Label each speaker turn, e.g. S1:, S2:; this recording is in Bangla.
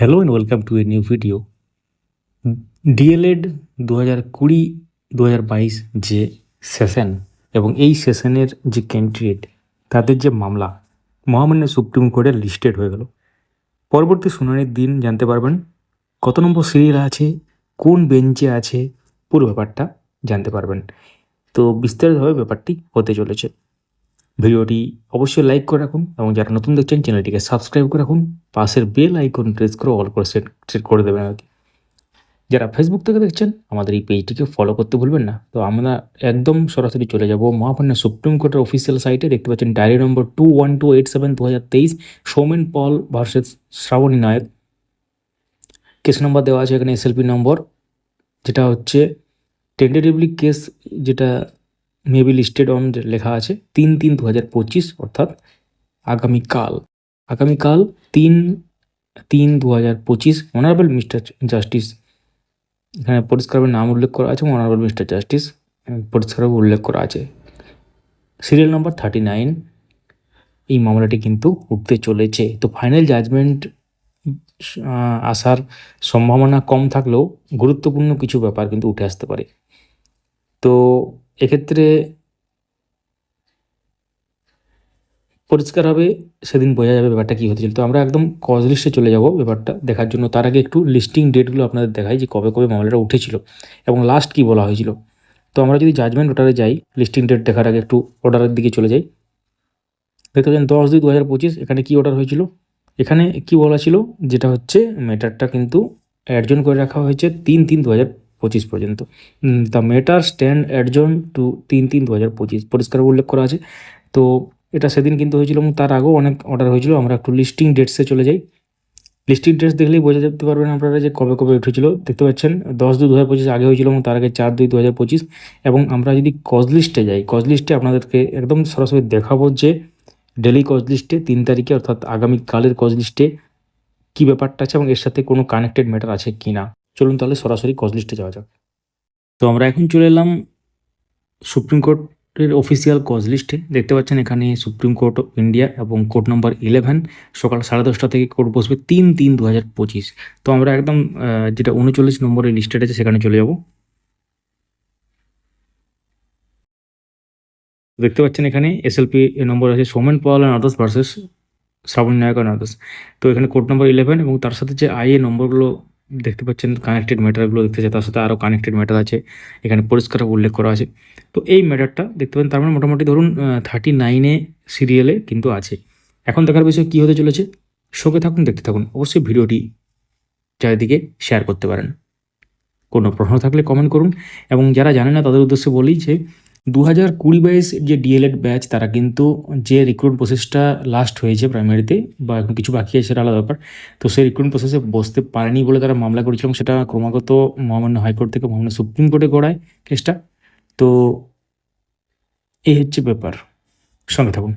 S1: Hello and welcome to a new video DElEd দু হাজার কুড়ি দু হাজার বাইশ যে সেশন এবং এই সেশনের যে ক্যান্ডিডেট তাদের যে মামলা, মহামান্য সুপ্রিম কোর্টে লিস্টেড হয়ে গেল। পরবর্তী শুনানির দিন জানতে পারবেন কত নম্বর সিরিয়াল আছে, কোন বেঞ্চে আছে, পুরো ব্যাপারটা জানতে পারবেন। তো বিস্তারিতভাবে ব্যাপারটি হতে চলেছে। ভিডিওটি অবশ্যই লাইক করে রাখুন এবং যারা নতুন দেখছেন চ্যানেলটিকে সাবস্ক্রাইব করে রাখুন। পাশের বেল আইকন প্রেস করে অল করে সেট সেট করে দেবেন আর কি। যারা ফেসবুক থেকে দেখছেন, আমাদের এই পেজটিকে ফলো করতে ভুলবেন না। তো আমরা একদম সরাসরি চলে যাব মহামান্য সুপ্রিম কোর্টের অফিসিয়াল সাইটে দেখতে পাচ্ছেন diary number two one two eight seven দু হাজার তেইশ Soumen Pal versus Srabani Nayak case number দেওয়া আছে এখানে এসএলপি নম্বর যেটা হচ্ছে টেন্টেটিভলি কেস যেটা মেবি লিস্টেড অন লেখা আছে, তিন তিন দু হাজার পঁচিশ, অর্থাৎ আগামীকাল। আগামীকাল তিন তিন দু হাজার পঁচিশ অনারেবল মিস্টার জাস্টিস এখানে পরিষ্কারভাবে নাম উল্লেখ করা আছে অনারেবল মিস্টার জাস্টিস পরিষ্কারভাবে উল্লেখ করা আছে। সিরিয়াল নম্বর থার্টি নাইন এই মামলাটি কিন্তু উঠতে চলেছে। তো ফাইনাল জাজমেন্ট আসার সম্ভাবনা কম থাকলেও গুরুত্বপূর্ণ কিছু ব্যাপার কিন্তু উঠে আসতে পারে। তো এক্ষেত্রে পরিষ্কার হবে সেদিন বোঝা যাবে ব্যাপারটা কী হতে তো আমরা একদম কজ লিস্টে চলে যাব ব্যাপারটা দেখার জন্য। তার আগে একটু লিস্টিং ডেটগুলো আপনাদের দেখাই যে কবে কবে মামলাটা উঠেছিল এবং লাস্ট কী বলা হয়েছিল। তো আমরা যদি জাজমেন্ট অর্ডারে যাই লিস্টিং ডেট দেখার আগে একটু অর্ডারের দিকে চলে যাই। দেখতে পাচ্ছেন দশ দুই দু হাজার পঁচিশ, এখানে কী অর্ডার হয়েছিল? এখানে কি বলা ছিল? যেটা হচ্ছে ম্যাটারটা কিন্তু অ্যাডজন করে রাখা হয়েছে তিন তিন দু হাজার পঁচিশ পর্যন্ত। The matter stand adjourned to তিন তিন দু হাজার পঁচিশ। পরিষ্কার উল্লেখ করা আছে। তো এটা সেদিন কিন্তু হয়েছিল এবং তার আগেও অনেক অর্ডার হয়েছিল। আমরা একটু লিস্টিং ডেটসে চলে যাই। লিস্টিং ডেটস দেখলেই বোঝা যেতে পারবেন আপনারা যে কবে কবে উঠেছিল। দেখতে পাচ্ছেন, দশ দুই দু হাজার পঁচিশ আগে হয়েছিল এবং তার আগে চার দুই দু হাজার পঁচিশ। এবং আমরা যদি কজ লিস্টে যাই কজ লিস্টে আপনাদেরকে একদম সরাসরি দেখাবো যে ডেলি কজ লিস্টে তিন তারিখে অর্থাৎ আগামীকালের কজ লিস্টে কী ব্যাপারটা আছে এবং এর সাথে কোনো কানেক্টেড ম্যাটার আছে কি না চলুন তাহলে সরাসরি কজ লিস্টে যাওয়া যাক। তো আমরা এখন চলে এলাম সুপ্রিম কোর্টের অফিসিয়াল কজ লিস্টে দেখতে পাচ্ছেন এখানে সুপ্রিম কোর্ট অফ ইন্ডিয়া এবং কোর্ট নম্বর ইলেভেন সকাল সাড়ে দশটা থেকে কোর্ট বসবে তিন তিন দু হাজার পঁচিশ। তো আমরা একদম যেটা উনচল্লিশ নম্বরের লিস্টেড আছে সেখানে চলে যাব। দেখতে পাচ্ছেন এখানে এসএলপি নম্বর আছে Somen Pal and others versus Shraban Nayak and others তো এখানে কোর্ট নম্বর ইলেভেন এবং তার সাথে যে আইএ নম্বরগুলো দেখতে পাচ্ছেন কানেক্টেড ম্যাটারগুলো দেখতে পাচ্ছেন তার সাথে আরও কানেক্টেড ম্যাটার আছে। এখানে পরিষ্কার উল্লেখ করা আছে। তো এই ম্যাটারটা দেখতে পাচ্ছেন তার মানে মোটামুটি ধরুন থার্টি নাইনে সিরিয়ালে কিন্তু আছে। এখন দেখার বিষয় কী হতে চলেছে? শোকে থাকুন, দেখতে থাকুন। অবশ্যই ভিডিওটি চারিদিকে শেয়ার করতে পারেন। কোনো প্রশ্ন থাকলে কমেন্ট করুন। এবং যারা জানে না, তাদের উদ্দেশ্যে বলি যে দু হাজার কুড়ি বাইশ যে ডিএলএড ব্যাচ, তারা কিন্তু যে রিক্রুট প্রসেসটা লাস্ট হয়েছে প্রাইমারিতে বা এখন কিছু বাকি আছে আলাদা ব্যাপার। তো সেই রিক্রুট প্রসেসে বসতে পারেনি বলে তারা মামলা করেছিলাম সেটা ক্রমাগত মহামান্য হাইকোর্ট থেকে, মহামান্য সুপ্রিম কোর্টে গড়ায় কেসটা তো এই হচ্ছে ব্যাপার। সঙ্গে থাকুন।